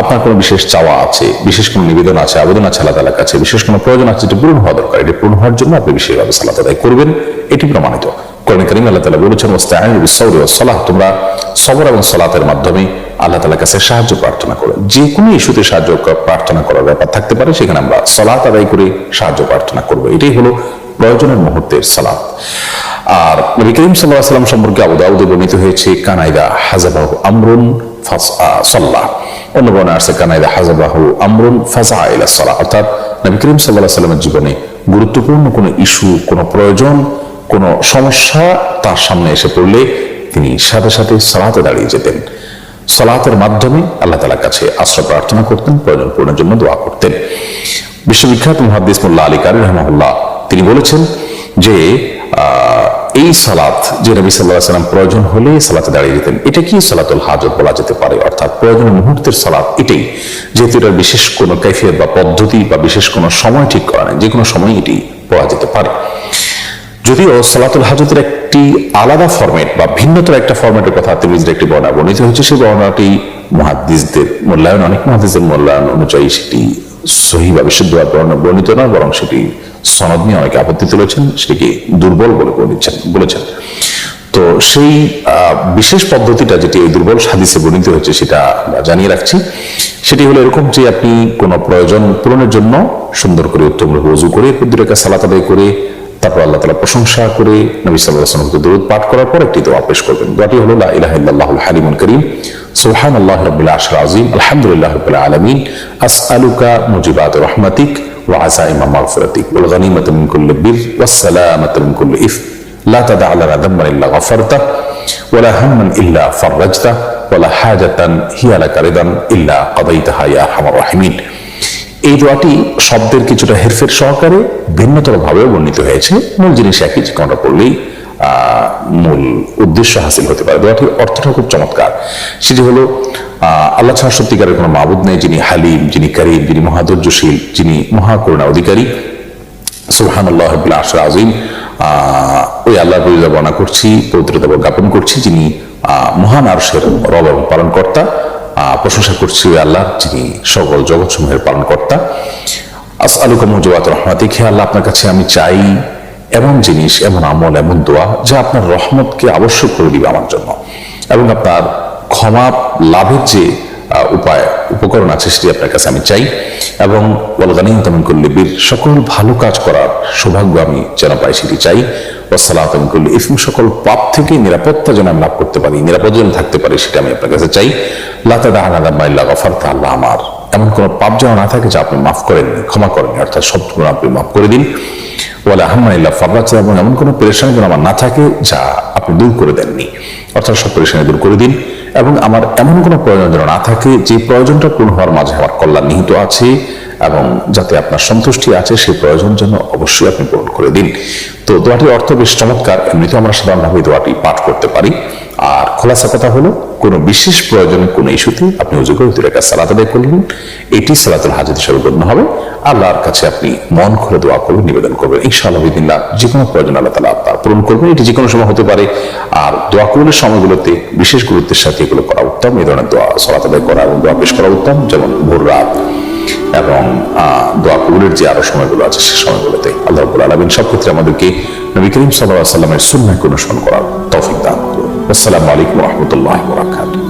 আপনার কোনো বিশেষ চাওয়া আছে, বিশেষ কোনো নিবেদন আছে, আবেদন আছে আল্লাহ তালার কাছে, বিশেষ কোনো প্রয়োজন আছে যেটি পূরণ হওয়া দরকার, এটি পূরণ হওয়ার জন্য আপনি বিশেষভাবে সালাত আদায় করবেন, এটি প্রমাণিত। কোরআন করিম আল্লাহ তালা বলেছেন ওস্তায়ন বিসৌরি ও সালাহ তোমরা সবর এবং সালাতের মাধ্যমে আল্লাহ তালার কাছে সাহায্য প্রার্থনা করো। যে কোনো ইস্যুতে সাহায্য প্রার্থনা করার ব্যাপার থাকতে পারে, সেখানে আমরা সালাত আদায় করে সাহায্য প্রার্থনা করব। এটাই হলো প্রয়োজনের মুহূর্তের সালাত। আর নবী করিম সাল্লাহ সাল্লাম সম্পর্কে আবু দাউদে বর্ণিত হয়েছে, কানাইদা হাজাবাহু আমরুন সাল্লাহ। অন্য বর্ণে আসছে কানাইদা হাজাবাহু আমরুন ফাজা ইলা সালাহ। অর্থাৎ নবী করিম সাল্লাহ সাল্লামের জীবনে গুরুত্বপূর্ণ কোনো ইস্যু, কোনো প্রয়োজন, কোনো সমস্যা তার সামনে এসে পড়লে তিনি সাথে সাথে সালাতে দাঁড়িয়ে যেতেন। সালাতের মাধ্যমে আল্লাহ তালার কাছে আশ্রয় প্রার্থনা করতেন, প্রয়োজন পূরণের জন্য দোয়া করতেন। বিশ্ববিখ্যাত মুহাদ্দিস মোল্লা আলী কারি রহমল্লাহ তিনি বলেছেন যে এই সালাত যে নবী সাল্লাহ সাল্লাম প্রয়োজন হলে সালাতে দাঁড়িয়ে যেতেন, এটা কি সালাতুল হাজত বলা যেতে পারে? অর্থাৎ প্রয়োজনীয় মুহূর্তের সালাত এটাই। যেহেতু এটা বিশেষ কোনো কৈফিয়ত বা পদ্ধতি বা বিশেষ কোনো সময় ঠিক করা নেই যে কোনো সময় এটি পড়া যেতে পারে। যদিও সালাতুল হাজতের একটি আলাদা ফরম্যাট বা ভিন্নতর একটা ফরম্যাটের কথা তিরমিজির একটি বর্ণনা বর্ণিত হচ্ছে সেই বর্ণনাটি মহাদ্দিসদের মূল্যায়ন, অনেক মহাদ্দিসদের মূল্যায়ন অনুযায়ী সেটি সহি বা বিশুদ্ধ আর বর্ণ বর্ণিত নয়, বরং সেটি সনদ নিয়ে অনেকে আপত্তি তুলেছেন, সেটিকে দুর্বল বলে বলেছেন বলেছেন। তো সেই বিশেষ পদ্ধতিটা যেটি এই দুর্বল হাদিসে বর্ণিত হয়েছে, সেটা আমরা জানিয়ে রাখছি। সেটি হলো এরকম যে আপনি কোনো প্রয়োজন পূরণের জন্য সুন্দর করে উত্তম রূপে উজু করে কুদ্দুরেকা সালাত আদায় করে তারপর আল্লাহ তালা প্রশংসা করে নবী সাল্লাহ আসলামকে দরুদ পাঠ করার পর একটি দোয়া পেশ করবেন দোয়াটি হলো লা ইলাহা ইল্লাল্লাহুল হালিমুল করিম সুবহান আল্লাহ রবিল আশর আজিম আলহামদুলিল্লাহ রবিল আলমিন আসআলুকা মুজিবাত রহমাতিক ওয়া আসাইমা মাগফিরাতিক ওয়াল গনিমাতা মিন কুল্লি বির ওয়াস সালামাতা মিন কুল্লি ইফ لا تدع لنا ذنبا الا غفرته ولا هما الا فرجته ولا حاجة هي لك رضا الا قضيتها يا ارحم الراحمين এই দোয়াটি শব্দের কিছুটা হেরফের সহকারে ভিন্নতর ভাবে বর্ণিত হয়েছে। মূল জিনিস একই যে কোনটা পড়লেই মূল উদ্দেশ্য হাসিল হতে পারে। দোয়াটির অর্থটা খুব চমৎকার। সেটি হলো আল্লাহ ছাড়া সত্যিকারের কোনো মাবুদ নেই যিনি হালিম, যিনি করিম, যিনি মহাদর্যশীল যিনি মহাকরুণা অধিকারী। সুবহান আল্লাহ আশর আজিম ওই আল্লাহর পরিচয় বর্ণনা করছি, পবিত্রতা জ্ঞাপন করছি, যিনি মহান আরশের রব এবং পালনকর্তা। প্রশংসা করছি আল্লাহ, যিনি সকল জগৎসমূহের পালনকর্তা। আস আলুকা মুজবাত রহমাতি খেয়ে আল্লাহ, আপনার কাছে আমি চাই এমন জিনিস, এমন আমল, এমন দোয়া, যা আপনার রহমতকে আবশ্যক করে দিবে আমার জন্য। এবং আপনার ক্ষমা লাভের যে উপায়, উপকরণ আছে সেটি আপনার কাছে আমি চাই। এবং ওয়ালগানিম তামিন বীর, সকল ভালো কাজ করার সৌভাগ্য আমি যেন পাই সেটি চাই। ওসালাত করলে ইসম সকল পাপ থেকে নিরাপত্তা যেন আমি লাভ করতে পারি, নিরাপদ যেন থাকতে পারি সেটা আমি আপনার কাছে চাই। লাতাদা আনাদা মাইল্লা গফারতা, আল্লাহ আমার। এমন কোনো পাপ যেন না থাকে যা আপনি মাফ করেননি, ক্ষমা করেননি, অর্থাৎ সব গুণ আপনি মাফ করে দিন। ওয়ালা আহমানিল্লাহ ফাবরাত এবং এমন কোনো পেরেশানি যেন আমার না থাকে যা আপনি দূর করে দেননি, অর্থাৎ সব পরেশানি দূর করে দিন। এবং আমার এমন কোনো প্রয়োজন যেন না থাকে, যে প্রয়োজনটা পূর্ণ হওয়ার মাঝে আমার কল্যাণ নিহিত আছে এবং যাতে আপনার সন্তুষ্টি আছে সেই প্রয়োজন যেন অবশ্যই আপনি পূরণ করে দিন। তো দোয়াটির অর্থ বেশ চমৎকার। এমনিতে আমরা সাধারণভাবে দোয়াটি পাঠ করতে পারি। আর খোলাসা কথা হলো, কোনো বিশেষ প্রয়োজনে, কোনো ইস্যুতে আপনি উজু করে দুই রেখা সালাত আদায় করলেন। এটি সালাতুল হাজির হিসাবে গণ্য হবে। আল্লাহর কাছে আপনি মন খুলে দোয়া করবেন, নিবেদন করবেন। ইনশাআল্লাহ বিদিল্লাহ যে কোনো প্রয়োজন আল্লাহ তালা আপনার পূরণ করবেন। এটি যে কোনো সময় হতে পারে। আর দোয়া কবুলের সময়গুলোতে বিশেষ গুরুত্বের সাথে এগুলো করা উত্তম। এই ধরনের দোয়া, সলাত আদায় করা এবং দোয়া পেশ করা উত্তম। যেমন ভোর রাত এবং দোয়া কবুলের যে আরও সময়গুলো আছে সে সময়গুলোতে আল্লাহ রাব্বুল আলমিন সব ক্ষেত্রে আমাদেরকে নবী করিম সাল্লাহ সাল্লামের সুন্নাকে অনুসরণ করার তৌফিক দান করুন। আসসালামু আলাইকুম রহমতুল্লাহ বারাকাতুহু।